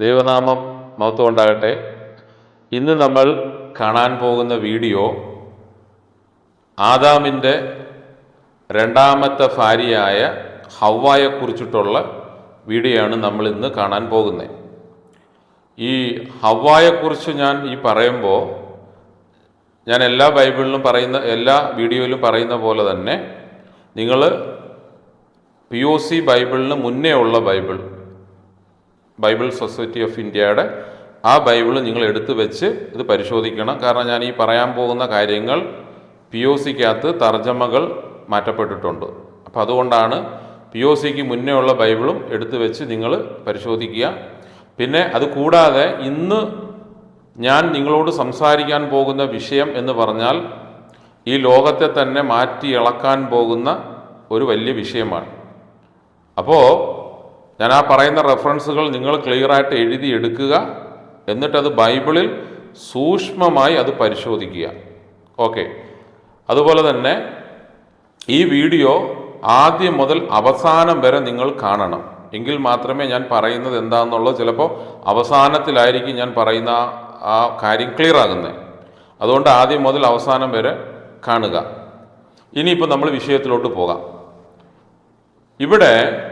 ദൈവനാമം മഹത്വം ഉണ്ടാകട്ടെ ഇന്ന് നമ്മൾ കാണാൻ പോകുന്ന വീഡിയോ ആദാമിന്റെ രണ്ടാമത്തെ ഭാര്യയായ ഹവ്വായെക്കുറിച്ചിട്ടുള്ള വീഡിയോയാണ് നമ്മൾ ഇന്ന് കാണാൻ പോകുന്നത്. ഈ ഹവ്വായെക്കുറിച്ച് ഞാൻ ഈ പറയുമ്പോൾ ഞാൻ എല്ലാ ബൈബിളിലും പറയുന്ന എല്ലാ വീഡിയോയിലും പറയുന്ന പോലെ തന്നെ നിങ്ങൾ പി ഒ സി ബൈബിളിന് മുന്നേ ഉള്ള ബൈബിൾ ബൈബിൾ സൊസൈറ്റി ഓഫ് ഇന്ത്യയുടെ ആ ബൈബിൾ നിങ്ങൾ എടുത്തു വെച്ച് ഇത് പരിശോധിക്കണം. കാരണം ഞാൻ ഈ പറയാൻ പോകുന്ന കാര്യങ്ങൾ പി ഒ സിക്കകത്ത് തർജമകൾ മാറ്റപ്പെട്ടിട്ടുണ്ട്. അപ്പോൾ അതുകൊണ്ടാണ് പി ഒ സിക്ക് മുന്നേ ഉള്ള ബൈബിളും എടുത്തു വെച്ച് നിങ്ങൾ പരിശോധിക്കുക. പിന്നെ അത് കൂടാതെ ഇന്ന് ഞാൻ നിങ്ങളോട് സംസാരിക്കാൻ പോകുന്ന വിഷയം എന്ന് പറഞ്ഞാൽ ഈ ലോകത്തെ തന്നെ മാറ്റി ഇളക്കാൻ പോകുന്ന ഒരു വലിയ വിഷയമാണ്. അപ്പോൾ ഞാൻ ആ പറയുന്ന റെഫറൻസുകൾ നിങ്ങൾ ക്ലിയർ ആയിട്ട് എഴുതി എടുക്കുക. എന്നിട്ടത് ബൈബിളിൽ സൂക്ഷ്മമായി അത് പരിശോധിക്കുക. ഓക്കെ. അതുപോലെ തന്നെ ഈ വീഡിയോ ആദ്യം മുതൽ അവസാനം വരെ നിങ്ങൾ കാണണം. എങ്കിൽ മാത്രമേ ഞാൻ പറയുന്നത് എന്താണെന്നുള്ളത് ചിലപ്പോൾ അവസാനത്തിലായിരിക്കും ഞാൻ പറയുന്ന ആ- കാര്യം ക്ലിയർ ആകുന്നത് അതുകൊണ്ട് ആദ്യം മുതൽ അവസാനം വരെ കാണുക. ഇനിയിപ്പോൾ നമ്മൾ വിഷയത്തിലോട്ട് പോകാം. ഇവിടെ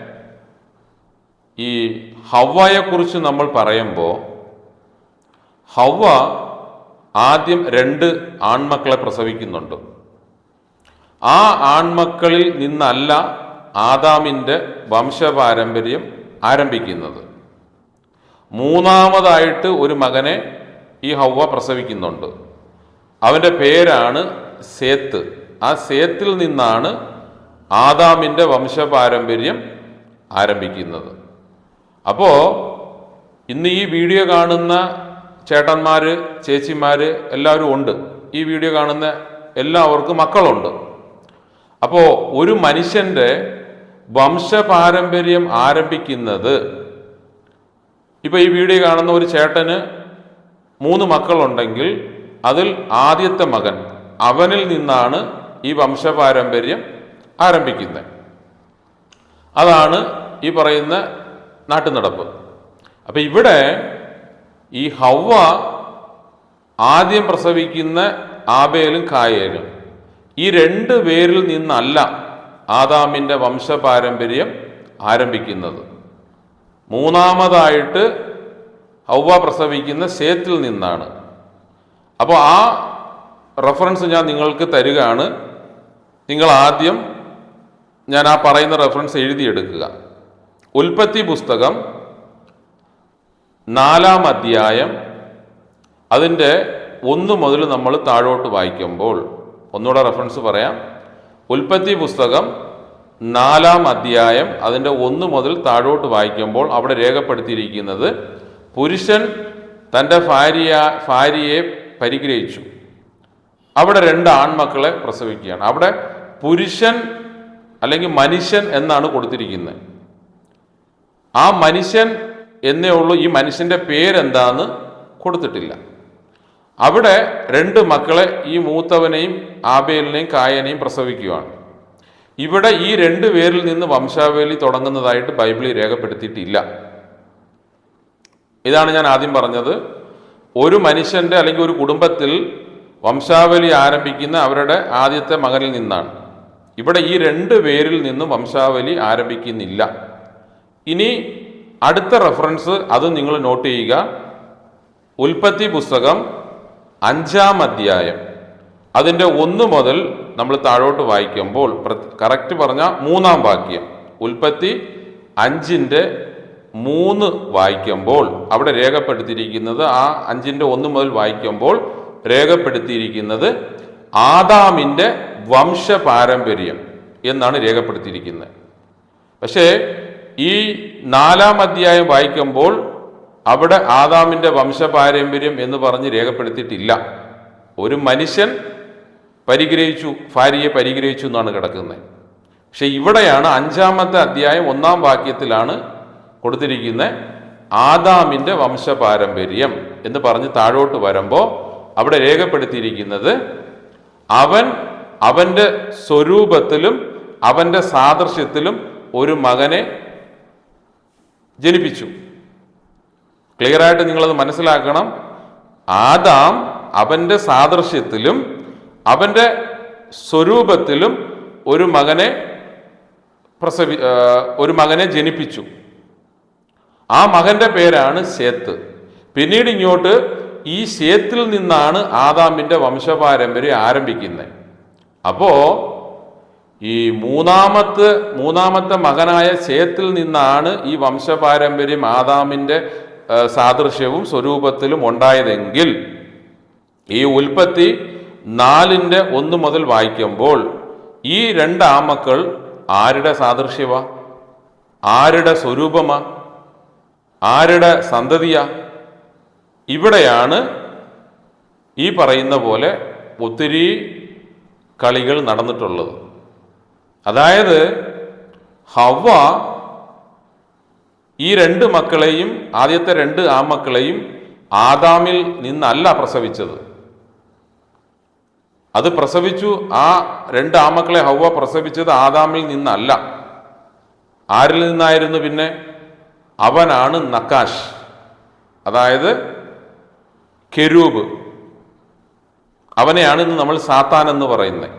ഈ ഹവ്വയെക്കുറിച്ച് നമ്മൾ പറയുമ്പോൾ ഹവ്വ ആദ്യം രണ്ട് ആൺമക്കളെ പ്രസവിക്കുന്നുണ്ട്. ആ ആൺമക്കളിൽ നിന്നല്ല ആദാമിന്റെ വംശപാരമ്പര്യം ആരംഭിക്കുന്നത്. മൂന്നാമതായിട്ട് ഒരു മകനെ ഈ ഹവ്വ പ്രസവിക്കുന്നുണ്ട്. അവന്റെ പേരാണ് സേത്ത്. ആ സേത്തിൽ നിന്നാണ് ആദാമിന്റെ വംശപാരമ്പര്യം ആരംഭിക്കുന്നത്. അപ്പോൾ ഇന്ന് ഈ വീഡിയോ കാണുന്ന ചേട്ടന്മാർ ചേച്ചിമാർ എല്ലാവരും ഉണ്ട്. ഈ വീഡിയോ കാണുന്ന എല്ലാവർക്കും മക്കളുണ്ട്. അപ്പോ ഒരു മനുഷ്യന്റെ വംശപാരമ്പര്യം ആരംഭിക്കുന്നത് ഇപ്പോൾ ഈ വീഡിയോ കാണുന്ന ഒരു ചേട്ടന് മൂന്ന് മക്കളുണ്ടെങ്കിൽ അതിൽ ആദ്യത്തെ മകൻ അവനിൽ നിന്നാണ് ഈ വംശപാരമ്പര്യം ആരംഭിക്കുന്നത്. അതാണ് ഈ പറയുന്ന നാട്ടുനടപ്പ് അപ്പം ഇവിടെ ഈ ഹവ ആദ്യം പ്രസവിക്കുന്ന ആബേലും കായേലും ഈ രണ്ട് പേരിൽ നിന്നല്ല ആദാമിന്റെ വംശപാരമ്പര്യം ആരംഭിക്കുന്നത്. മൂന്നാമതായിട്ട് ഹൗവ പ്രസവിക്കുന്ന സേത്തിൽ നിന്നാണ്. അപ്പോൾ ആ റെഫറൻസ് ഞാൻ നിങ്ങൾക്ക് തരികയാണ്. നിങ്ങൾ ആദ്യം ഞാൻ ആ പറയുന്ന റെഫറൻസ് എഴുതിയെടുക്കുക. ഉൽപ്പത്തി പുസ്തകം നാലാം അധ്യായം. അതിന്റെ ഒന്ന് മുതൽ നമ്മൾ താഴോട്ട് വായിക്കുമ്പോൾ ഒന്നുകൂടെ റെഫറൻസ് പറയാം. ഉൽപ്പത്തി പുസ്തകം നാലാം അധ്യായം. അതിന്റെ ഒന്ന് മുതൽ താഴോട്ട് വായിക്കുമ്പോൾ അവിടെ രേഖപ്പെടുത്തിയിരിക്കുന്നത് പുരുഷൻ തന്റെ ഭാര്യ ഭാര്യയെ പരിഗ്രഹിച്ചു. അവിടെ രണ്ട് ആൺമക്കളെ പ്രസവിക്കുകയാണ്. അവിടെ പുരുഷൻ അല്ലെങ്കിൽ മനുഷ്യൻ എന്നാണ് കൊടുത്തിരിക്കുന്നത്. ആ മനുഷ്യൻ എന്നേ ഉള്ളൂ ഈ മനുഷ്യന്റെ പേരെന്താന്ന് കൊടുത്തിട്ടില്ല. അവിടെ രണ്ട് മക്കളെ ഈ മൂത്തവനെയും ആബേലിനെയും കായനെയും പ്രസവിക്കുകയാണ് ഇവിടെ ഈ രണ്ട് പേരിൽ നിന്ന് വംശാവലി തുടങ്ങുന്നതായിട്ട് ബൈബിളിൽ രേഖപ്പെടുത്തിയിട്ടില്ല. ഇതാണ് ഞാൻ ആദ്യം പറഞ്ഞത്. ഒരു മനുഷ്യന്റെ അല്ലെങ്കിൽ ഒരു കുടുംബത്തിൽ വംശാവലി ആരംഭിക്കുന്ന അവരുടെ ആദ്യത്തെ മകനിൽ നിന്നാണ്. ഇവിടെ ഈ രണ്ട് പേരിൽ നിന്നും വംശാവലി ആരംഭിക്കുന്നില്ല. ഇനി അടുത്ത റെഫറൻസ് അത് നിങ്ങൾ നോട്ട് ചെയ്യുക. ഉൽപ്പത്തി പുസ്തകം അഞ്ചാം അധ്യായം. അതിന്റെ ഒന്ന് മുതൽ നമ്മൾ താഴോട്ട് വായിക്കുമ്പോൾ കറക്റ്റ് പറഞ്ഞ മൂന്നാം വാക്യം. ഉൽപ്പത്തി അഞ്ചിന്റെ മൂന്ന് വായിക്കുമ്പോൾ അവിടെ രേഖപ്പെടുത്തിയിരിക്കുന്നത് ആ അഞ്ചിന്റെ ഒന്ന് മുതൽ വായിക്കുമ്പോൾ രേഖപ്പെടുത്തിയിരിക്കുന്നത് ആദാമിന്റെ വംശപാരമ്പര്യം എന്നാണ് രേഖപ്പെടുത്തിയിരിക്കുന്നത്. പക്ഷേ ഈ നാലാം അധ്യായം വായിക്കുമ്പോൾ അവിടെ ആദാമിന്റെ വംശപാരമ്പര്യം എന്ന് പറഞ്ഞ് രേഖപ്പെടുത്തിയിട്ടില്ല. ഒരു മനുഷ്യൻ പരിഗ്രഹിച്ചു ഭാര്യയെ പരിഗ്രഹിച്ചു എന്നാണ് കിടക്കുന്നത്. പക്ഷെ ഇവിടെയാണ് അഞ്ചാമത്തെ അധ്യായം ഒന്നാം വാക്യത്തിലാണ് കൊടുത്തിരിക്കുന്നത് ആദാമിന്റെ വംശപാരമ്പര്യം എന്ന് പറഞ്ഞ് താഴോട്ട് വരുമ്പോൾ അവിടെ രേഖപ്പെടുത്തിയിരിക്കുന്നത് അവൻ അവന്റെ സ്വരൂപത്തിലും അവന്റെ സാദൃശ്യത്തിലും ഒരു മകനെ ജനിപ്പിച്ചു. ക്ലിയറായിട്ട് നിങ്ങളത് മനസ്സിലാക്കണം. ആദാം അവന്റെ സാദൃശ്യത്തിലും അവന്റെ സ്വരൂപത്തിലും ഒരു മകനെ പ്രസവി ഒരു മകനെ ജനിപ്പിച്ചു. ആ മകന്റെ പേരാണ് ശേത്ത് പിന്നീട് ഇങ്ങോട്ട് ഈ ശേത്തിൽ നിന്നാണ് ആദാമിന്റെ വംശപാരമ്പര്യം ആരംഭിക്കുന്നത്. അപ്പോ ഈ മൂന്നാമത്തെ മൂന്നാമത്തെ മകനായ ശേത്തിൽ നിന്നാണ് ഈ വംശപാരമ്പര്യം ആദാമിന്റെ സാദൃശ്യവും സ്വരൂപത്തിലും ഉണ്ടായതെങ്കിൽ ഈ ഉൽപ്പത്തി നാലിന്റെ ഒന്ന് മുതൽ വായിക്കുമ്പോൾ ഈ രണ്ട് ആമക്കൾ ആരുടെ സാദൃശ്യമാ ആരുടെ സ്വരൂപമാ? ആരുടെ സന്തതിയാ? ഇവിടെയാണ് ഈ പറയുന്ന പോലെ ഒത്തിരി കളികൾ നടന്നിട്ടുള്ളത്. അതായത് ഹവ ഈ രണ്ട് മക്കളെയും ആദ്യത്തെ രണ്ട് ആമക്കളെയും ആദാമിൽ നിന്നല്ല പ്രസവിച്ചത്. അത് പ്രസവിച്ചു ആ രണ്ട് ആമക്കളെ ഹവ പ്രസവിച്ചത് ആദാമിൽ നിന്നല്ല. ആരിൽ നിന്നായിരുന്നു പിന്നെ? അവനാണ് നക്കാഷ് അതായത് കെരൂബ്. അവനെയാണ് ഇന്ന് നമ്മൾ സാത്താൻ എന്ന് പറയുന്നത്.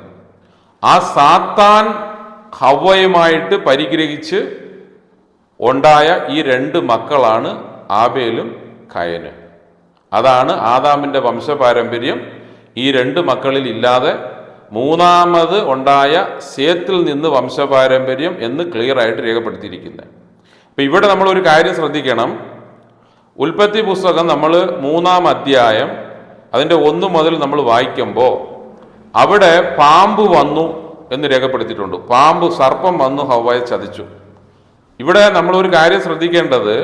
ആ സാത്താൻ ഹവ്വയുമായിട്ട് പരിഗ്രഹിച്ച് ഉണ്ടായ ഈ രണ്ട് മക്കളാണ് ആബേലും കയനും. അതാണ് ആദാമിന്റെ വംശപാരമ്പര്യം. ഈ രണ്ട് മക്കളിൽ ഇല്ലാതെ മൂന്നാമത് ഉണ്ടായ സേത്തിൽ നിന്ന് വംശപാരമ്പര്യം എന്ന് ക്ലിയർ ആയിട്ട് രേഖപ്പെടുത്തിയിരിക്കുന്നത്. അപ്പം ഇവിടെ നമ്മൾ ഒരു കാര്യം ശ്രദ്ധിക്കണം. ഉൽപ്പത്തി പുസ്തകം നമ്മൾ മൂന്നാം അധ്യായം അതിന്റെ ഒന്ന് മുതൽ നമ്മൾ വായിക്കുമ്പോൾ അവിടെ പാമ്പ് വന്നു എന്ന് രേഖപ്പെടുത്തിയിട്ടുണ്ട്. പാമ്പ് സർപ്പം വന്നു ഹവായെ ചതിച്ചു. ഇവിടെ നമ്മൾ ഒരു കാര്യം ശ്രദ്ധിക്കേണ്ടത്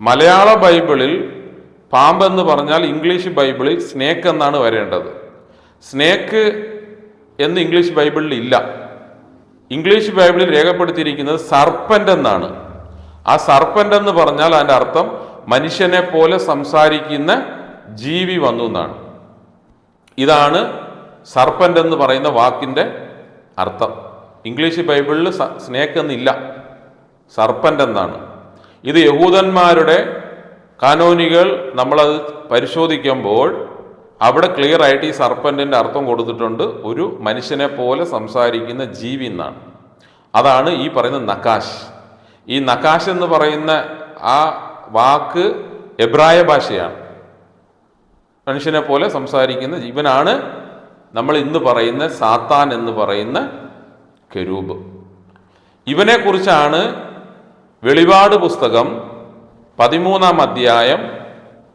മലയാള ബൈബിളിൽ പാമ്പ് എന്ന് പറഞ്ഞാൽ ഇംഗ്ലീഷ് ബൈബിളിൽ സ്നേക്ക് എന്നാണ് വരേണ്ടത്. സ്നേക്ക് എന്ന് ഇംഗ്ലീഷ് ബൈബിളിൽ ഇല്ല. ഇംഗ്ലീഷ് ബൈബിളിൽ രേഖപ്പെടുത്തിയിരിക്കുന്നത് സർപ്പന്റ് എന്നാണ്. ആ സർപ്പന്റ് എന്ന് പറഞ്ഞാൽ അതിന്റെ അർത്ഥം മനുഷ്യനെ പോലെ സംസാരിക്കുന്ന ജീവി വന്നു എന്നാണ്. ഇതാണ് സർപ്പന്റ് എന്ന് പറയുന്ന വാക്കിന്റെ അർത്ഥം. ഇംഗ്ലീഷ് ബൈബിളിൽ സ്നേക്ക് എന്നില്ല സർപ്പന്റ് എന്നാണ് ഇത് യഹൂദന്മാരുടെ കാനോനികൾ നമ്മളത് പരിശോധിക്കുമ്പോൾ അവിടെ ക്ലിയർ ആയിട്ട് ഈ സർപ്പന്റിന്റെ അർത്ഥം കൊടുത്തിട്ടുണ്ട്. ഒരു മനുഷ്യനെ പോലെ സംസാരിക്കുന്ന ജീവി എന്നാണ്. അതാണ് ഈ പറയുന്ന നക്കാശ് ഈ നക്കാശ് എന്ന് പറയുന്ന ആ വാക്ക് എബ്രായ ഭാഷയാണ്. മനുഷ്യനെ പോലെ സംസാരിക്കുന്ന ജീവനാണ് നമ്മൾ ഇന്ന് പറയുന്ന സാത്താൻ എന്ന് പറയുന്ന കരൂപ് ഇവനെക്കുറിച്ചാണ് വെളിപാട് പുസ്തകം പതിമൂന്നാം അധ്യായം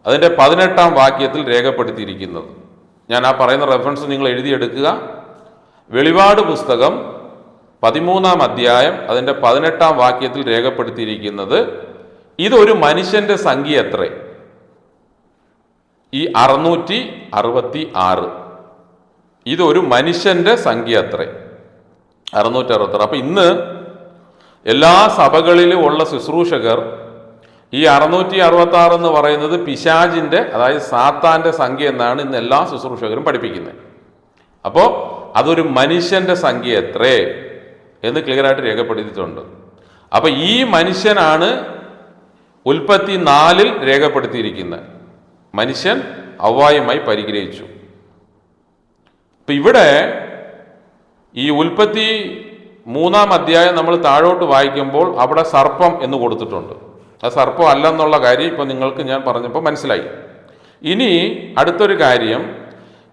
അതിന്റെ പതിനെട്ടാം വാക്യത്തിൽ രേഖപ്പെടുത്തിയിരിക്കുന്നത്. ഞാൻ ആ പറയുന്ന റെഫറൻസ് നിങ്ങൾ എഴുതിയെടുക്കുക. വെളിപാട് പുസ്തകം പതിമൂന്നാം അധ്യായം അതിന്റെ പതിനെട്ടാം വാക്യത്തിൽ രേഖപ്പെടുത്തിയിരിക്കുന്നത് ഇതൊരു മനുഷ്യന്റെ സംഖ്യ എത്രേ? ഈ അറുന്നൂറ്റി അറുപത്തി ആറ്. ഇതൊരു മനുഷ്യന്റെ സംഖ്യ അത്രേ. അറുന്നൂറ്റി അറുപത്തി അപ്പൊ ഇന്ന് എല്ലാ സഭകളിലും ഉള്ള ശുശ്രൂഷകർ ഈ അറുന്നൂറ്റി അറുപത്തി ആറ് എന്ന് പറയുന്നത് പിശാജിന്റെ അതായത് സാത്താന്റെ സംഖ്യ എന്നാണ് ഇന്ന് എല്ലാ ശുശ്രൂഷകരും പഠിപ്പിക്കുന്നത്. അപ്പോൾ അതൊരു മനുഷ്യന്റെ സംഖ്യ എത്രേ എന്ന് ക്ലിയർ ആയിട്ട് രേഖപ്പെടുത്തിയിട്ടുണ്ട്. അപ്പൊ ഈ മനുഷ്യനാണ് ഉൽപ്പത്തി നാലിൽ രേഖപ്പെടുത്തിയിരിക്കുന്നത്. മനുഷ്യൻ അവ്വായുമായി പരിഗ്രഹിച്ചു. ഇപ്പൊ ഇവിടെ ഈ ഉൽപ്പത്തി മൂന്നാം അധ്യായം നമ്മൾ താഴോട്ട് വായിക്കുമ്പോൾ അവിടെ സർപ്പം എന്ന് കൊടുത്തിട്ടുണ്ട്. ആ സർപ്പം അല്ലെന്നുള്ള കാര്യം ഇപ്പൊ നിങ്ങൾക്ക് ഞാൻ പറഞ്ഞപ്പോൾ മനസ്സിലായി. ഇനി അടുത്തൊരു കാര്യം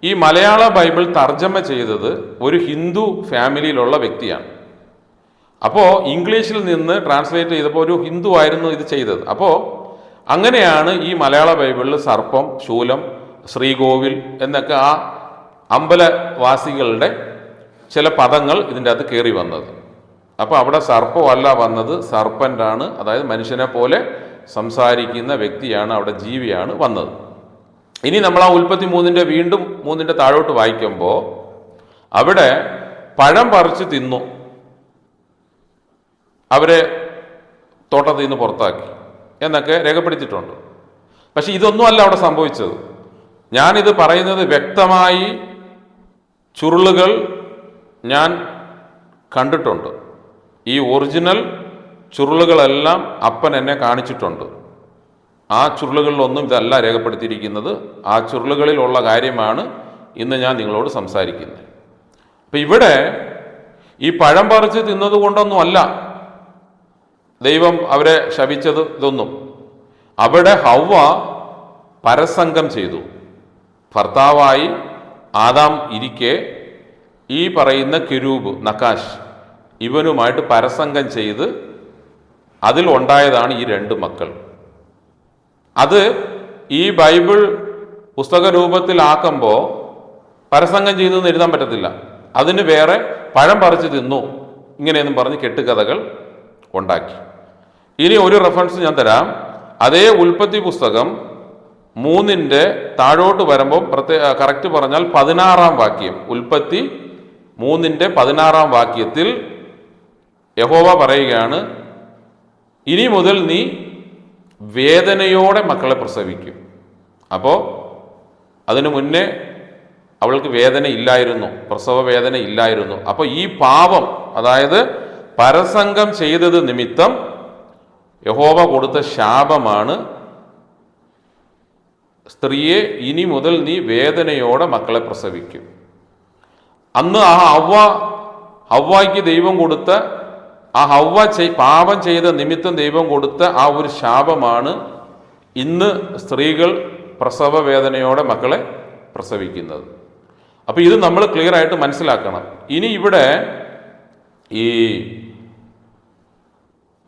ഈ മലയാള ബൈബിൾ തർജമ ചെയ്തത് ഒരു ഹിന്ദു ഫാമിലിയിലുള്ള വ്യക്തിയാണ്. അപ്പോൾ ഇംഗ്ലീഷിൽ നിന്ന് ട്രാൻസ്ലേറ്റ് ചെയ്തപ്പോൾ ഒരു ഹിന്ദു ആയിരുന്നു ഇത് ചെയ്തത്. അപ്പോൾ അങ്ങനെയാണ് ഈ മലയാള ബൈബിളിൽ സർപ്പം ശൂലം ശ്രീകോവിൽ എന്നൊക്കെ ആ അമ്പലവാസികളുടെ ചില പദങ്ങൾ ഇതിന്റെ അകത്ത് കയറി വന്നത്. അപ്പോൾ അവിടെ സർപ്പമല്ല വന്നത് സർപ്പന്റാണ് അതായത് മനുഷ്യനെ പോലെ സംസാരിക്കുന്ന വ്യക്തിയാണ് അവിടെ ജീവിയാണ് വന്നത്. ഇനി നമ്മൾ ആ ഉൽപ്പത്തി മൂന്നിന്റെ വീണ്ടും മൂന്നിന്റെ താഴോട്ട് വായിക്കുമ്പോൾ അവിടെ പഴം പറിച്ച് തിന്നു. അവരെ തോട്ടത്തിൽ നിന്ന് പുറത്താക്കി എന്നൊക്കെ രേഖപ്പെടുത്തിയിട്ടുണ്ട്. പക്ഷേ ഇതൊന്നുമല്ല അവിടെ സംഭവിച്ചത്. ഞാനിത് പറയുന്നത് വ്യക്തമായി ചുരുളുകൾ ഞാൻ കണ്ടിട്ടുണ്ട്. ഈ ഒറിജിനൽ ചുരുളുകളെല്ലാം അപ്പൻ എന്നെ കാണിച്ചിട്ടുണ്ട്. ആ ചുരുളുകളിലൊന്നും ഇതല്ല രേഖപ്പെടുത്തിയിരിക്കുന്നത്. ആ ചുരുളുകളിലുള്ള കാര്യമാണ് ഇന്ന് ഞാൻ നിങ്ങളോട് സംസാരിക്കുന്നത്. അപ്പം ഇവിടെ ഈ പഴം പറിച്ച് തിന്നത് അല്ല. ദൈവം അവരെ ശപിച്ചത് ഇതൊന്നും. അവിടെ ഹൗവ പരസംഗം ചെയ്തു. ഭർത്താവായി ആദാം ഇരിക്കെ ഈ പറയുന്ന കിരൂബ് നക്കാശ് ഇവനുമായിട്ട് പരസംഗം ചെയ്ത് അതിൽ ഉണ്ടായതാണ് ഈ രണ്ട് മക്കൾ. അത് ഈ ബൈബിൾ പുസ്തക രൂപത്തിലാക്കുമ്പോൾ പരസംഗം ചെയ്തെന്ന് എഴുതാൻ പറ്റത്തില്ല. അതിന് വേറെ പഴം പറിച്ച് തിന്നു ഇങ്ങനെയെന്നും പറഞ്ഞ് കെട്ടുകഥകൾ ഉണ്ടാക്കി. ഇനി ഒരു റെഫറൻസ് ഞാൻ തരാം. അതേ ഉൽപ്പത്തി പുസ്തകം മൂന്നിന്റെ താഴോട്ട് വരുമ്പോൾ പ്രത്യേക കറക്റ്റ് പറഞ്ഞാൽ പതിനാറാം വാക്യം. ഉൽപ്പത്തി മൂന്നിന്റെ പതിനാറാം വാക്യത്തിൽ യഹോവ പറയുകയാണ് ഇനി മുതൽ നീ വേദനയോടെ മക്കളെ പ്രസവിക്കും. അപ്പോൾ അതിനു മുന്നേ അവൾക്ക് വേദന ഇല്ലായിരുന്നു പ്രസവ വേദന ഇല്ലായിരുന്നു. അപ്പോൾ ഈ പാപം അതായത് പരസംഗം ചെയ്തത് നിമിത്തം യഹോവ കൊടുത്ത ശാപമാണ് സ്ത്രീയെ ഇനി മുതൽ നീ വേദനയോടെ മക്കളെ പ്രസവിക്കും. അന്ന് ആ ഹവ്വ ഹവ്വായ്ക്ക് ദൈവം കൊടുത്ത ആ ഹവ്വ പാപം ചെയ്ത നിമിത്തം ദൈവം കൊടുത്ത ആ ഒരു ശാപമാണ് ഇന്ന് സ്ത്രീകൾ പ്രസവ വേദനയോടെ മക്കളെ പ്രസവിക്കുന്നത്. അപ്പോൾ ഇത് നമ്മൾ ക്ലിയർ ആയിട്ട് മനസ്സിലാക്കണം. ഇനി ഇവിടെ ഈ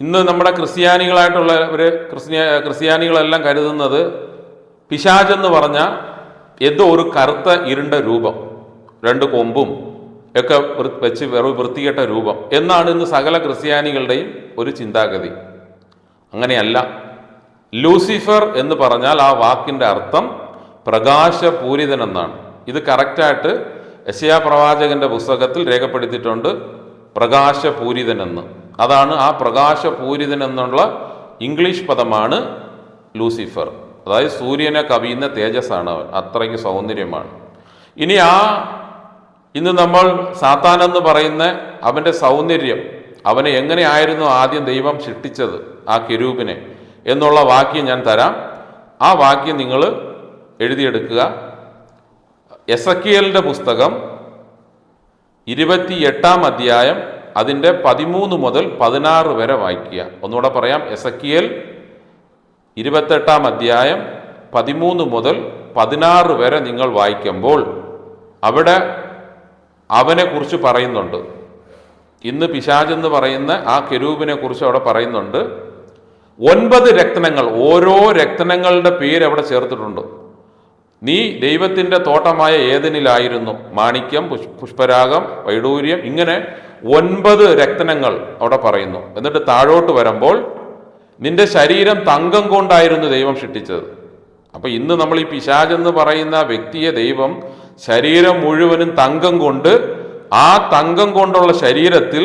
ഇന്ന് നമ്മുടെ ക്രിസ്ത്യാനികളായിട്ടുള്ളവർ ക്രിസ്ത്യ ക്രിസ്ത്യാനികളെല്ലാം കരുതുന്നത് പിശാചെന്ന് പറഞ്ഞാൽ എന്തോ ഒരു കറുത്ത ഇരുണ്ട രൂപം രണ്ട് കൊമ്പും ഒക്കെ വെച്ച് വെറും വൃത്തികെട്ട രൂപം എന്നാണ് ഇന്ന് സകല ക്രിസ്ത്യാനികളുടെയും ഒരു ചിന്താഗതി. അങ്ങനെയല്ല. ലൂസിഫർ എന്ന് പറഞ്ഞാൽ ആ വാക്കിന്റെ അർത്ഥം പ്രകാശപൂരിതൻ എന്നാണ് ഇത് കറക്റ്റായിട്ട് യശയാ പ്രവാചകന്റെ പുസ്തകത്തിൽ രേഖപ്പെടുത്തിയിട്ടുണ്ട് പ്രകാശപൂരിതൻ എന്ന് അതാണ് ആ പ്രകാശപൂരിതൻ എന്നുള്ള ഇംഗ്ലീഷ് പദമാണ് ലൂസിഫർ. അതായത് സൂര്യനെ കവിയുന്ന തേജസ്സാണ് അവൻ. അത്രയ്ക്ക് സൗന്ദര്യമാണ്. ഇനി ആ ഇന്ന് നമ്മൾ സാത്താൻ എന്ന് പറയുന്ന അവന്റെ സൗന്ദര്യം അവനെ എങ്ങനെയായിരുന്നു ആദ്യം ദൈവം സൃഷ്ടിച്ചത് ആ കിരൂപിനെ എന്നുള്ള വാക്യം ഞാൻ തരാം. ആ വാക്യം നിങ്ങൾ എഴുതിയെടുക്കുക. എസക്കിയലിന്റെ പുസ്തകം ഇരുപത്തി എട്ടാം അധ്യായം അതിന്റെ പതിമൂന്ന് മുതൽ പതിനാറ് വരെ വായിക്കുക. ഒന്നുകൂടെ പറയാം. എസക്കിയൽ ഇരുപത്തെട്ടാം അധ്യായം പതിമൂന്ന് മുതൽ പതിനാറ് വരെ നിങ്ങൾ വായിക്കുമ്പോൾ അവിടെ അവനെ കുറിച്ച് പറയുന്നുണ്ട്. ഇന്ന് പിശാചെന്ന് പറയുന്ന ആ കെരൂപിനെ കുറിച്ച് അവിടെ പറയുന്നുണ്ട്. ഒൻപത് രക്തനങ്ങൾ ഓരോ രക്തനങ്ങളുടെ പേര് അവിടെ ചേർത്തിട്ടുണ്ട്. നീ ദൈവത്തിന്റെ തോട്ടമായ ഏതിനിലായിരുന്നു മാണിക്യം പുഷ് പുഷ്പരാഗം വൈഡൂര്യം ഇങ്ങനെ ഒൻപത് രക്തനങ്ങൾ അവിടെ പറയുന്നു. എന്നിട്ട് താഴോട്ട് വരുമ്പോൾ നിന്റെ ശരീരം തങ്കം കൊണ്ടായിരുന്നു ദൈവം സൃഷ്ടിച്ചത്. അപ്പൊ ഇന്ന് നമ്മൾ ഈ പിശാജ് എന്ന് പറയുന്ന വ്യക്തിയെ ദൈവം ശരീരം മുഴുവനും തങ്കം കൊണ്ട് ആ തങ്കം കൊണ്ടുള്ള ശരീരത്തിൽ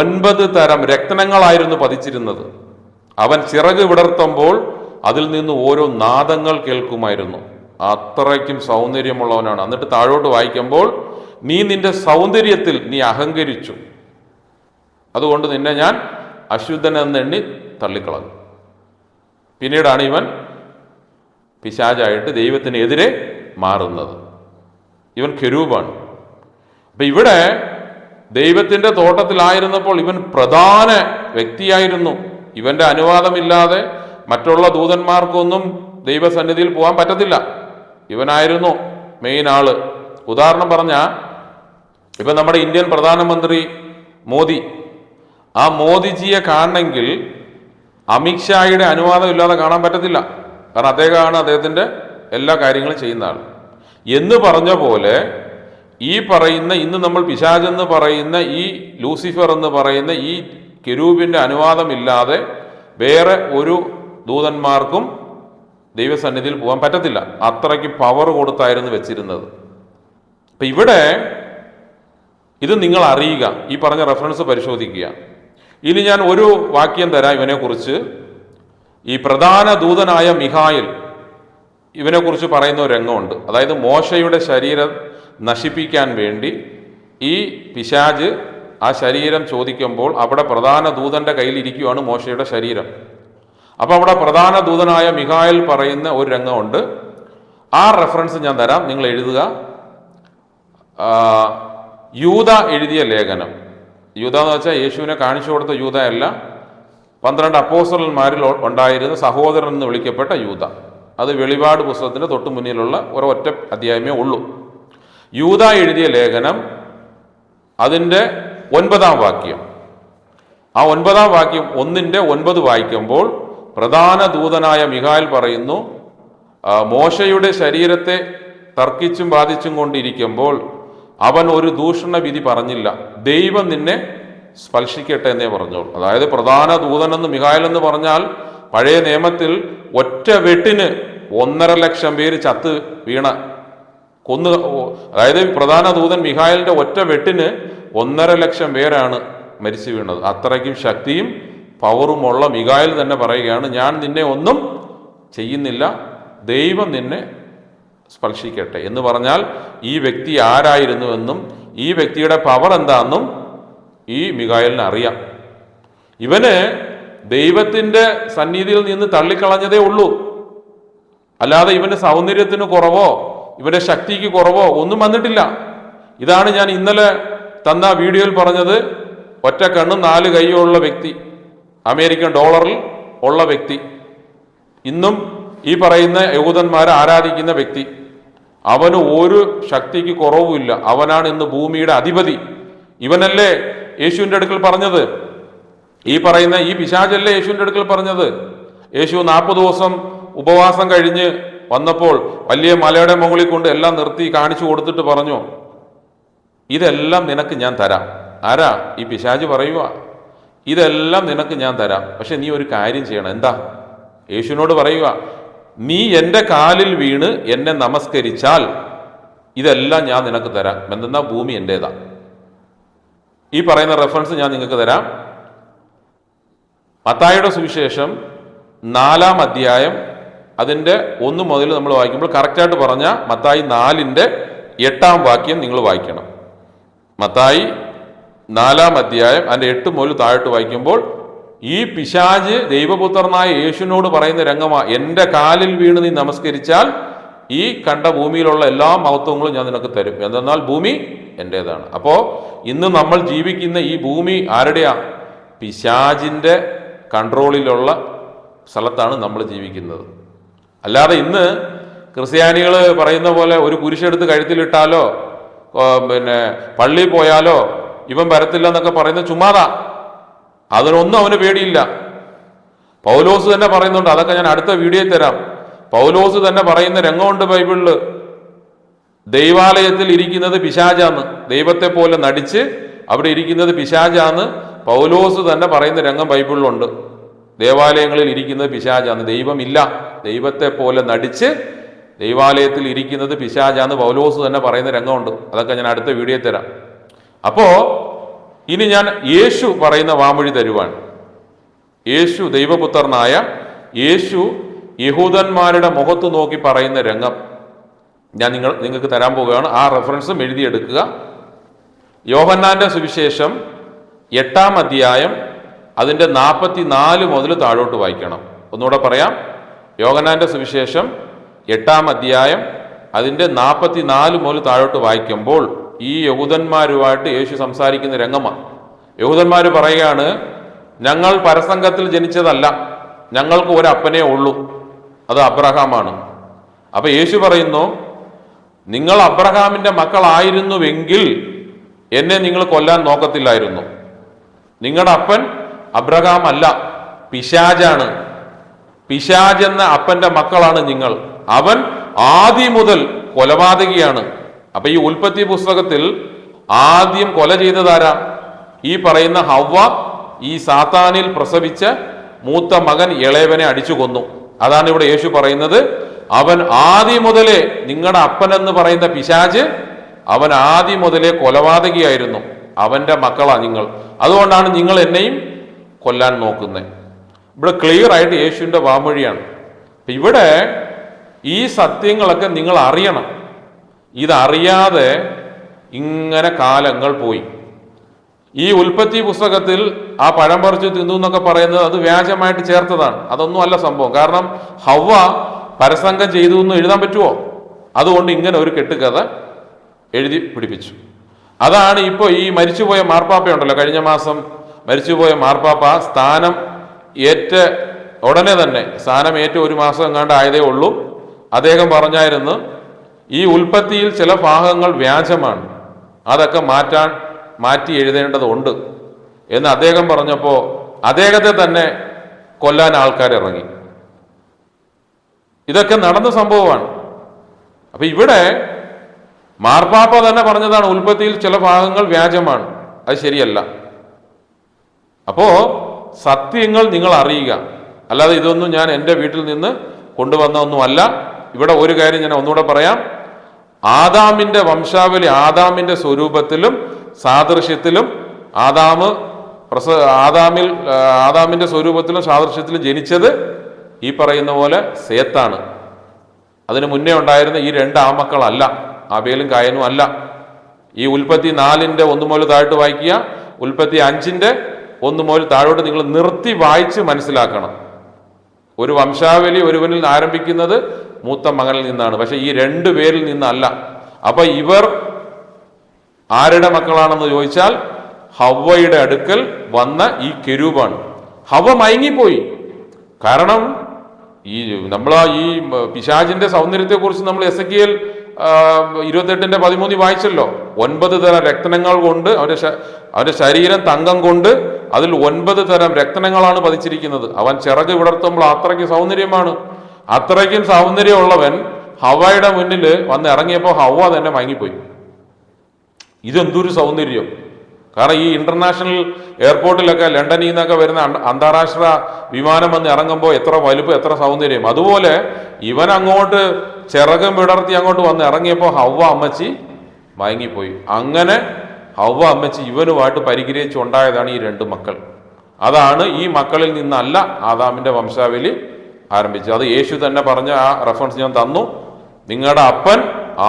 ഒൻപത് തരം രക്തനങ്ങളായിരുന്നു പതിച്ചിരുന്നത്. അവൻ ചിറക് വിടർത്തുമ്പോൾ അതിൽ നിന്ന് ഓരോ നാദങ്ങൾ കേൾക്കുമായിരുന്നു. അത്രയ്ക്കും സൗന്ദര്യമുള്ളവനാണ്. എന്നിട്ട് താഴോട്ട് വായിക്കുമ്പോൾ നീ നിന്റെ സൗന്ദര്യത്തിൽ നീ അഹങ്കരിച്ചു. അതുകൊണ്ട് നിന്നെ ഞാൻ അശുദ്ധൻ എന്നെണ്ണി തള്ളിക്കളഞ്ഞു. പിന്നീടാണ് ഇവൻ പിശാചായിട്ട് ദൈവത്തിനെതിരെ മാറുന്നത്. ഇവൻ കെരൂപാണ് അപ്പൊ ഇവിടെ ദൈവത്തിന്റെ തോട്ടത്തിലായിരുന്നപ്പോൾ ഇവൻ പ്രധാന വ്യക്തിയായിരുന്നു. ഇവന്റെ അനുവാദമില്ലാതെ മറ്റുള്ള ദൂതന്മാർക്കൊന്നും ദൈവസന്നിധിയിൽ പോകാൻ പറ്റത്തില്ല. ഇവനായിരുന്നു മെയിൻ ആൾ. ഉദാഹരണം പറഞ്ഞ ഇപ്പം നമ്മുടെ ഇന്ത്യൻ പ്രധാനമന്ത്രി മോദി. ആ മോദിജിയെ കാണണമെങ്കിൽ അമിത്ഷായുടെ അനുവാദം ഇല്ലാതെ കാണാൻ പറ്റത്തില്ല. കാരണം അദ്ദേഹമാണ് അദ്ദേഹത്തിന്റെ എല്ലാ കാര്യങ്ങളും ചെയ്യുന്ന ആൾ എന്ന് പറഞ്ഞ പോലെ ഈ പറയുന്ന ഇന്ന് നമ്മൾ പിശാജ് എന്ന് പറയുന്ന ഈ ലൂസിഫർ എന്ന് പറയുന്ന ഈ കെരൂബിന്റെ അനുവാദമില്ലാതെ വേറെ ഒരു ദൂതന്മാർക്കും ദൈവസന്നിധിയിൽ പോകാൻ പറ്റത്തില്ല. അത്രയ്ക്ക് പവർ കൊടുത്തായിരുന്നു വെച്ചിരുന്നത്. അപ്പം ഇവിടെ ഇത് നിങ്ങൾ അറിയുക. ഈ പറഞ്ഞ റെഫറൻസ് പരിശോധിക്കുക. ഇനി ഞാൻ ഒരു വാക്യം തരാം ഇവനെക്കുറിച്ച്. ഈ പ്രധാന ദൂതനായ മിഹായിൽ ഇവനെക്കുറിച്ച് പറയുന്ന ഒരു രംഗമുണ്ട്. അതായത് മോശയുടെ ശരീരം നശിപ്പിക്കാൻ വേണ്ടി ഈ പിശാജ് ആ ശരീരം ചോദിക്കുമ്പോൾ അവിടെ പ്രധാന ദൂതന്റെ കയ്യിൽ ഇരിക്കുകയാണ് മോശയുടെ ശരീരം. അപ്പോൾ അവിടെ പ്രധാന ദൂതനായ മിഹായിൽ പറയുന്ന ഒരു രംഗമുണ്ട്. ആ റെഫറൻസ് ഞാൻ തരാം നിങ്ങൾ എഴുതുക. യൂത എഴുതിയ ലേഖനം. യൂത എന്ന് വെച്ചാൽ യേശുവിനെ കാണിച്ചു കൊടുത്ത യൂത അല്ല പന്ത്രണ്ട് അപ്പോസ്റ്റലന്മാരിൽ ഉണ്ടായിരുന്ന സഹോദരൻ എന്ന് വിളിക്കപ്പെട്ട യൂത. അത് വെളിപാട് പുസ്തകത്തിന്റെ തൊട്ടു മുന്നിലുള്ള ഒരൊറ്റ അധ്യായമേ ഉള്ളൂ. യൂത എഴുതിയ ലേഖനം അതിന്റെ ഒൻപതാം വാക്യം. ആ ഒൻപതാം വാക്യം ഒന്നിന്റെ ഒൻപത് വായിക്കുമ്പോൾ പ്രധാന ദൂതനായ മിഹാൽ പറയുന്നു മോശയുടെ ശരീരത്തെ തർക്കിച്ചും ബാധിച്ചും കൊണ്ടിരിക്കുമ്പോൾ അവൻ ഒരു ദൂഷണ വിധി പറഞ്ഞില്ല. ദൈവം നിന്നെ സ്പർശിക്കട്ടെ എന്നേ പറഞ്ഞോളൂ. അതായത് പ്രധാന ദൂതനെന്ന് മിഹായൽ എന്ന് പറഞ്ഞാൽ പഴയ നിയമത്തിൽ ഒറ്റ വെട്ടിന് ഒന്നര ലക്ഷം പേര് ചത്ത് വീണ കൊന്നു അതായത് പ്രധാന ദൂതൻ മിഹായലിന്റെ ഒറ്റ വെട്ടിന് ഒന്നര ലക്ഷം പേരാണ് മരിച്ചു വീണത്. അത്രയ്ക്കും ശക്തിയും പവറുമുള്ള മികായൽ തന്നെ പറയുകയാണ് ഞാൻ നിന്നെ ഒന്നും ചെയ്യുന്നില്ല. ദൈവം നിന്നെ സ്പർശിക്കട്ടെ. എന്ന് പറഞ്ഞാൽ ഈ വ്യക്തി ആരായിരുന്നുവെന്നും ഈ വ്യക്തിയുടെ പവർ എന്താണെന്നും ഈ മികായലിന് അറിയാം. ഇവന് ദൈവത്തിന്റെ സന്നിധിയിൽ നിന്ന് തള്ളിക്കളഞ്ഞതേ ഉള്ളൂ. അല്ലാതെ ഇവന്റെ സൗന്ദര്യത്തിന് കുറവോ ഇവന്റെ ശക്തിക്ക് കുറവോ ഒന്നും വന്നിട്ടില്ല. ഇതാണ് ഞാൻ ഇന്നലെ തന്ന വീഡിയോയിൽ പറഞ്ഞത് ഒറ്റ കണ്ണും നാല് കൈയുള്ള വ്യക്തി അമേരിക്കൻ ഡോളറിൽ ഉള്ള വ്യക്തി. ഇന്നും ഈ പറയുന്ന യഹൂദന്മാരെ ആരാധിക്കുന്ന വ്യക്തി. അവന് ഒരു ശക്തിക്ക് കുറവുമില്ല. അവനാണ് ഇന്ന് ഭൂമിയുടെ അധിപതി. ഇവനല്ലേ യേശുവിന്റെ അടുക്കൽ പറഞ്ഞത്? ഈ പറയുന്ന ഈ പിശാചല്ലേ യേശുവിന്റെ അടുക്കൽ പറഞ്ഞത്? യേശു നാൽപ്പത് ദിവസം ഉപവാസം കഴിഞ്ഞ് വന്നപ്പോൾ വലിയ മലയുടെ മുകളിൽ കൊണ്ട് എല്ലാം നിർത്തി കാണിച്ചു കൊടുത്തിട്ട് പറഞ്ഞു ഇതെല്ലാം നിനക്ക് ഞാൻ തരാം. ആരാ ഈ പിശാജ് പറയുക? ഇതെല്ലാം നിനക്ക് ഞാൻ തരാം. പക്ഷെ നീ ഒരു കാര്യം ചെയ്യണം. എന്താ? യേശുവിനോട് പറയുക നീ എന്റെ കാലിൽ വീണ് എന്നെ നമസ്കരിച്ചാൽ ഇതെല്ലാം ഞാൻ നിനക്ക് തരാം. എന്തെന്നാ? ഭൂമി എന്റേതാ. ഈ പറയുന്ന റെഫറൻസ് ഞാൻ നിങ്ങൾക്ക് തരാം. മത്തായുടെ സുവിശേഷം നാലാം അധ്യായം അതിന്റെ ഒന്ന് മുതൽ നമ്മൾ വായിക്കുമ്പോൾ കറക്റ്റായിട്ട് പറഞ്ഞ മത്തായി നാലിന്റെ എട്ടാം വാക്യം നിങ്ങൾ വായിക്കണം. മത്തായി നാലാം അധ്യായം അതിന്റെ എട്ട് മുതൽ താഴോട്ട് വായിക്കുമ്പോൾ ഈ പിശാജ് ദൈവപുത്രനായ യേശുവിനോട് പറയുന്ന രംഗമാ എന്റെ കാലിൽ വീണ് നീ നമസ്കരിച്ചാൽ ഈ കണ്ട ഭൂമിയിലുള്ള എല്ലാ മഹത്വങ്ങളും ഞാൻ നിനക്ക് തരും. എന്തെന്നാൽ ഭൂമി എന്റേതാണ്. അപ്പോൾ ഇന്ന് നമ്മൾ ജീവിക്കുന്ന ഈ ഭൂമി ആരുടെയാ? പിശാജിന്റെ കൺട്രോളിലുള്ള സ്ഥലത്താണ് നമ്മൾ ജീവിക്കുന്നത്. അല്ലാതെ ഇന്ന് ക്രിസ്ത്യാനികൾ പറയുന്ന പോലെ ഒരു കുരിശെടുത്ത് കഴുത്തിലിട്ടാലോ പിന്നെ പള്ളിയിൽ പോയാലോ ഇവൻ വരത്തില്ല എന്നൊക്കെ പറയുന്ന ചുമ്മാതാ. അതിനൊന്നും അവന് പേടിയില്ല. പൗലോസ് തന്നെ പറയുന്നുണ്ട് അതൊക്കെ ഞാൻ അടുത്ത വീഡിയോയിൽ തരാം. പൗലോസ് തന്നെ പറയുന്ന രംഗമുണ്ട് ബൈബിളിൽ ദൈവാലയത്തിൽ ഇരിക്കുന്നത് പിശാചാന്ന്. ദൈവത്തെ പോലെ നടിച്ച് അവിടെ ഇരിക്കുന്നത് പിശാചാന്ന് പൗലോസ് തന്നെ പറയുന്ന രംഗം ബൈബിളിലുണ്ട്. ദേവാലയങ്ങളിൽ ഇരിക്കുന്നത് പിശാചാന്ന്. ദൈവമില്ല ദൈവത്തെ പോലെ നടിച്ച് ദൈവാലയത്തിൽ ഇരിക്കുന്നത് പിശാചാന്ന് പൗലോസ് തന്നെ പറയുന്ന രംഗമുണ്ട്. അതൊക്കെ ഞാൻ അടുത്ത വീഡിയോ തരാം. അപ്പോ ഇനി ഞാൻ യേശു പറയുന്ന വാമൊഴി തരുവാൻ. യേശു ദൈവപുത്രനായ യേശു യഹൂദന്മാരുടെ മുഖത്ത് നോക്കി പറയുന്ന രംഗം. ഞാൻ നിങ്ങൾ നിങ്ങൾക്ക് തരാൻ പോവുകയാണ്. ആ റെഫറൻസും എഴുതിയെടുക്കുക. യോഹന്നാന്റെ സുവിശേഷം എട്ടാം അധ്യായം അതിന്റെ നാൽപ്പത്തി നാല് മുതൽ താഴോട്ട് വായിക്കണം. ഒന്നുകൂടെ പറയാം. യോഹന്നാന്റെ സുവിശേഷം എട്ടാം അധ്യായം അതിന്റെ നാൽപ്പത്തി നാല് മുതൽ താഴോട്ട് വായിക്കുമ്പോൾ ഈ യഹൂദന്മാരുമായിട്ട് യേശു സംസാരിക്കുന്ന രംഗമാണ്. യഹൂദന്മാർ പറയുകയാണ് ഞങ്ങൾ പരസംഗത്തിൽ ജനിച്ചതല്ല. ഞങ്ങൾക്ക് ഒരു അപ്പനേ ഉള്ളൂ. അത് അബ്രഹാമാണ്. അപ്പൊ യേശു പറയുന്നു നിങ്ങൾ അബ്രഹാമിന്റെ മക്കളായിരുന്നുവെങ്കിൽ എന്നെ നിങ്ങൾ കൊല്ലാൻ നോക്കത്തില്ലായിരുന്നു. നിങ്ങളുടെ അപ്പൻ അബ്രഹാം അല്ല പിശാജാണ്. പിശാജ് എന്ന അപ്പന്റെ മക്കളാണ് നിങ്ങൾ. അവൻ ആദ്യം മുതൽ കൊലപാതകിയാണ്. അപ്പൊ ഈ ഉൽപ്പത്തി പുസ്തകത്തിൽ ആദ്യം കൊല ചെയ്തതാരാ ഈ പറയുന്ന ഹവ്വ ഈ സാത്താനിൽ പ്രസവിച്ച മൂത്ത മകൻ ഇളയവനെ അടിച്ചു കൊന്നു. അതാണ് ഇവിടെ യേശു പറയുന്നത്. അവൻ ആദ്യം മുതലേ നിങ്ങളുടെ അപ്പൻ എന്ന് പറയുന്ന പിശാജ് അവൻ ആദ്യം മുതലേ കൊലപാതകിയായിരുന്നു. അവന്റെ മക്കളാ നിങ്ങൾ. അതുകൊണ്ടാണ് നിങ്ങൾ എന്നെയും കൊല്ലാൻ നോക്കുന്നത് ഇവിടെ ക്ലിയർ ആയിട്ട് യേശുവിന്റെ വാമൊഴിയാണ്. ഇവിടെ ഈ സത്യങ്ങളൊക്കെ നിങ്ങൾ അറിയണം. ഇതറിയാതെ ഇങ്ങനെ കാലങ്ങൾ പോയി. ഈ ഉൽപ്പത്തി പുസ്തകത്തിൽ ആ പഴം പറിച്ച് തിന്നു എന്നൊക്കെ പറയുന്നത് അത് വ്യാജമായിട്ട് ചേർത്തതാണ്. അതൊന്നും അല്ല സംഭവം. കാരണം ഹവ പരസംഗം ചെയ്തു എന്ന് എഴുതാൻ പറ്റുമോ അതുകൊണ്ട് ഇങ്ങനെ ഒരു കെട്ടുകഥ എഴുതി പിടിപ്പിച്ചു. അതാണ് ഇപ്പോൾ ഈ മരിച്ചുപോയ മാർപ്പാപ്പയുണ്ടല്ലോ. കഴിഞ്ഞ മാസം മരിച്ചുപോയ മാർപ്പാപ്പ സ്ഥാനം ഏറ്റ ഉടനെ തന്നെ സ്ഥാനം ഏറ്റ ഒരു മാസം എങ്ങാണ്ട് ആയതേ ഉള്ളൂ. അദ്ദേഹം പറഞ്ഞായിരുന്നു ഈ ഉൽപ്പത്തിയിൽ ചില ഭാഗങ്ങൾ വ്യാജമാണ്. അതൊക്കെ മാറ്റാൻ മാറ്റി എഴുതേണ്ടതുണ്ട് എന്ന് അദ്ദേഹം പറഞ്ഞപ്പോൾ അദ്ദേഹത്തെ തന്നെ കൊല്ലാൻ ആൾക്കാർ ഇറങ്ങി. ഇതൊക്കെ നടന്ന സംഭവമാണ്. അപ്പൊ ഇവിടെ മാർപ്പാപ്പ തന്നെ പറഞ്ഞതാണ് ഉൽപ്പത്തിയിൽ ചില ഭാഗങ്ങൾ വ്യാജമാണ്. അത് ശരിയല്ല. അപ്പോ സത്യങ്ങൾ നിങ്ങൾ അറിയുക. അല്ലാതെ ഇതൊന്നും ഞാൻ എന്റെ വീട്ടിൽ നിന്ന് കൊണ്ടുവന്ന ഒന്നുമല്ല ഇവിടെ ഒരു കാര്യം ഞാൻ ഒന്നുകൂടെ പറയാം. ആദാമിന്റെ വംശാവലി ആദാമിന്റെ സ്വരൂപത്തിലും സാദൃശ്യത്തിലും ആദാമ് പ്രസ ആദാമിൽ ആദാമിന്റെ സ്വരൂപത്തിലും സാദൃശ്യത്തിലും ജനിച്ചത് ഈ പറയുന്ന പോലെ സേത്താണ്. അതിന് മുന്നേ ഉണ്ടായിരുന്ന ഈ രണ്ട് ആമക്കളല്ല അബേലും കായനും അല്ല. ഈ ഉൽപ്പത്തി നാലിന്റെ ഒന്ന് മുതൽ താഴോട്ട് വായിക്കുക. ഉൽപ്പത്തി അഞ്ചിന്റെ ഒന്ന് മുതൽ താഴോട്ട് നിങ്ങൾ നിർത്തി വായിച്ച് മനസ്സിലാക്കണം. ഒരു വംശാവലി ഒരുവനിൽ ആരംഭിക്കുന്നത് മൂത്ത മകനിൽ നിന്നാണ്. പക്ഷെ ഈ രണ്ടു പേരിൽ നിന്നല്ല. അപ്പൊ ഇവർ ആരുടെ മക്കളാണെന്ന് ചോദിച്ചാൽ ഹവ്വയുടെ അടുക്കൽ വന്ന ഈ കെരൂപാണ്. ഹവ മയങ്ങിപ്പോയി. കാരണം ഈ നമ്മൾ ഈ പിശാചിന്റെ സൗന്ദര്യത്തെക്കുറിച്ച് നമ്മൾ എസ് എ എൽ ഇരുപത്തെട്ടിന്റെ പതിമൂന്നിൽ വായിച്ചല്ലോ. ഒൻപത് തരം രക്തനങ്ങൾ കൊണ്ട് അവന്റെ അവന്റെ ശരീരം തങ്കം കൊണ്ട് അതിൽ ഒൻപത് തരം രക്തനങ്ങളാണ് പതിച്ചിരിക്കുന്നത്. അവൻ ചിറക് വിടർത്തുമ്പോൾ അത്രയ്ക്ക് സൗന്ദര്യമാണ്. അത്രയ്ക്കും സൗന്ദര്യമുള്ളവൻ ഹവയുടെ മുന്നിൽ വന്ന് ഇറങ്ങിയപ്പോൾ ഹവ തന്നെ മയങ്ങിപ്പോയി. ഇതെന്തൊരു സൗന്ദര്യം. കാരണം ഈ ഇന്റർനാഷണൽ എയർപോർട്ടിലൊക്കെ ലണ്ടനിൽ നിന്നൊക്കെ വരുന്ന അന്താരാഷ്ട്ര വിമാനം വന്ന് ഇറങ്ങുമ്പോൾ എത്ര വലുപ്പം എത്ര സൗന്ദര്യം. അതുപോലെ ഇവൻ അങ്ങോട്ട് ചിറകം വിടർത്തി അങ്ങോട്ട് വന്ന് ഇറങ്ങിയപ്പോൾ ഹവ അമ്മച്ചി മയങ്ങിപ്പോയി. അങ്ങനെ ഹവ അമ്മച്ചി ഇവനുമായിട്ട് പരിഗ്രഹിച്ചുണ്ടായതാണ് ഈ രണ്ട് മക്കൾ. അതാണ് ഈ മക്കളിൽ നിന്നല്ല ആദാമിന്റെ വംശാവലി ആരംഭിച്ചത് അത് യേശു തന്നെ പറഞ്ഞ ആ റെഫറൻസ് ഞാൻ തന്നു. നിങ്ങളുടെ അപ്പൻ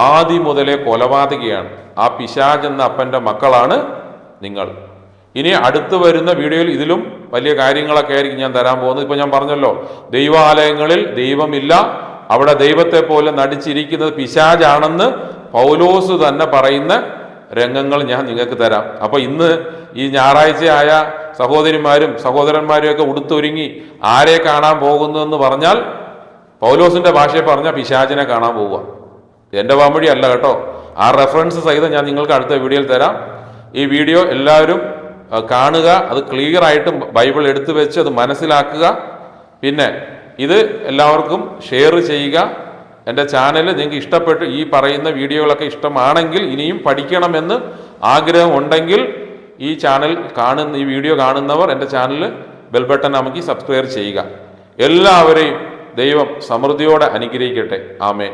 ആദ്യം മുതലേ കൊലപാതകയാണ്. ആ പിശാജ് എന്ന അപ്പന്റെ മക്കളാണ് നിങ്ങൾ. ഇനി അടുത്ത് വരുന്ന വീഡിയോയിൽ ഇതിലും വലിയ കാര്യങ്ങളൊക്കെ ആയിരിക്കും ഞാൻ തരാൻ പോകുന്നത്. ഇപ്പൊ ഞാൻ പറഞ്ഞല്ലോ ദൈവാലയങ്ങളിൽ ദൈവമില്ല. അവിടെ ദൈവത്തെ പോലെ നടിച്ചിരിക്കുന്നത് പിശാജാണെന്ന് പൗലോസ് തന്നെ പറയുന്ന രംഗങ്ങൾ ഞാൻ നിങ്ങൾക്ക് തരാം. അപ്പൊ ഇന്ന് ഈ ഞായറാഴ്ചയായ സഹോദരിമാരും സഹോദരന്മാരും ഒക്കെ ഉടുത്തൊരുങ്ങി ആരെ കാണാൻ പോകുന്നു എന്ന് പറഞ്ഞാൽ പൗലോസിന്റെ ഭാഷയെ പറഞ്ഞ പിശാചിനെ കാണാൻ പോവുക. എന്റെ വാമൊഴി അല്ല കേട്ടോ. ആ റെഫറൻസ് സഹിതം ഞാൻ നിങ്ങൾക്ക് അടുത്ത വീഡിയോയിൽ തരാം. ഈ വീഡിയോ എല്ലാവരും കാണുക അത് ക്ലിയർ ആയിട്ട് ബൈബിൾ എടുത്തു വെച്ച് അത് മനസ്സിലാക്കുക. പിന്നെ ഇത് എല്ലാവർക്കും ഷെയർ ചെയ്യുക. എന്റെ ചാനൽ നിങ്ങൾക്ക് ഇഷ്ടപ്പെട്ട് ഈ പറയുന്ന വീഡിയോകളൊക്കെ ഇഷ്ടമാണെങ്കിൽ ഇനിയും പഠിക്കണമെന്ന് ആഗ്രഹം ഉണ്ടെങ്കിൽ ഈ ചാനൽ കാണുന്ന ഈ വീഡിയോ കാണുന്നവർ എന്റെ ചാനൽ ബെൽബട്ടൺ അമക്കി സബ്സ്ക്രൈബ് ചെയ്യുക. എല്ലാവരെയും ദൈവം സമൃദ്ധിയോടെ അനുഗ്രഹിക്കട്ടെ. ആമേ